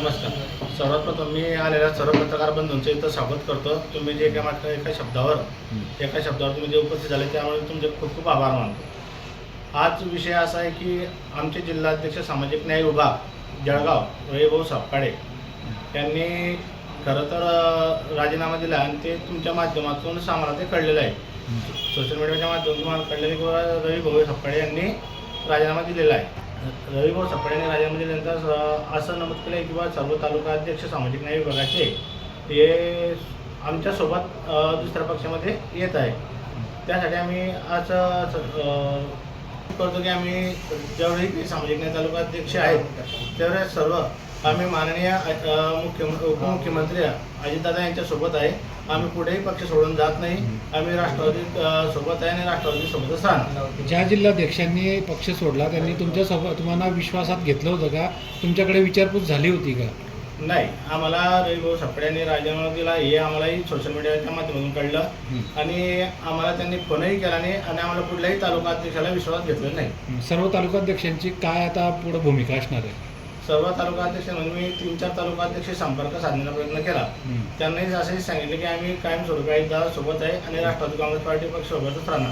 नमस्कार. सर्वात प्रथम मी आलेल्या सर्व पत्रकार बंधूंचं इथं स्वागत करतो. तुम्ही जे एका मात्र एका शब्दावर एका शब्दावर तुम्ही जे उपस्थित झाले त्यामुळे तुमचे खूप खूप आभार मानतो. आज विषय असा आहे की आमचे जिल्हाध्यक्ष सामाजिक न्याय विभाग जळगाव वैभव सापकाडे यांनी खरं तर राजीनामा दिला आणि ते तुमच्या माध्यमातून आम्हाला ते कळलेलं आहे सोशल मीडियाच्या माध्यमातून मला कळलेलं की बाबा रवी भाऊ सप्पाडे यांनी राजीनामा दिलेला आहे. रविभाऊ भाऊ सप्पाडे त्यांचा असं नमूद केलं आहे किंवा सर्व तालुका अध्यक्ष सामाजिक न्याय विभागाचे हे आमच्यासोबत दुसऱ्या पक्षामध्ये येत आहे त्यासाठी आम्ही आज करतो की आम्ही ज्यावेळी सामाजिक न्याय तालुका अध्यक्ष आहेत त्यावेळेस सर्व आम्ही माननीय उपमुख्यमंत्री अजितदादा यांच्यासोबत आहे. आम्ही कुठेही पक्ष सोडून जात नाही. आम्ही राष्ट्रवादी सोबत आहे आणि राष्ट्रवादी सोबतच राहणार. ज्या जिल्हाध्यक्षांनी पक्ष सोडला त्यांनी तुमच्यासोबत तुम्हाला विश्वासात घेतलं होतं का? तुमच्याकडे विचारपूस झाली होती का? नाही. आम्हाला रविभाऊ सपडे यांनी राजीनामा दिला. हे आम्हालाही सोशल मीडियाच्या माध्यमातून कळलं. आणि आम्हाला त्यांनी फोनही केला नाही आणि आम्हाला कुठल्याही तालुका अध्यक्षाला विश्वासात घेतलं नाही. सर्व तालुकाध्यक्षांची काय आता पुढे भूमिका असणार आहे? सर्व तालुका अध्यक्ष म्हणून मी तीन चार तालुका अध्यक्ष संपर्क साधण्याचा प्रयत्न केला. त्यांनी असंही सांगितलं की आम्ही कायमस्वरूपी दादा सोबत आहे आणि राष्ट्रवादी काँग्रेस पार्टी पक्ष सोबतच राहणार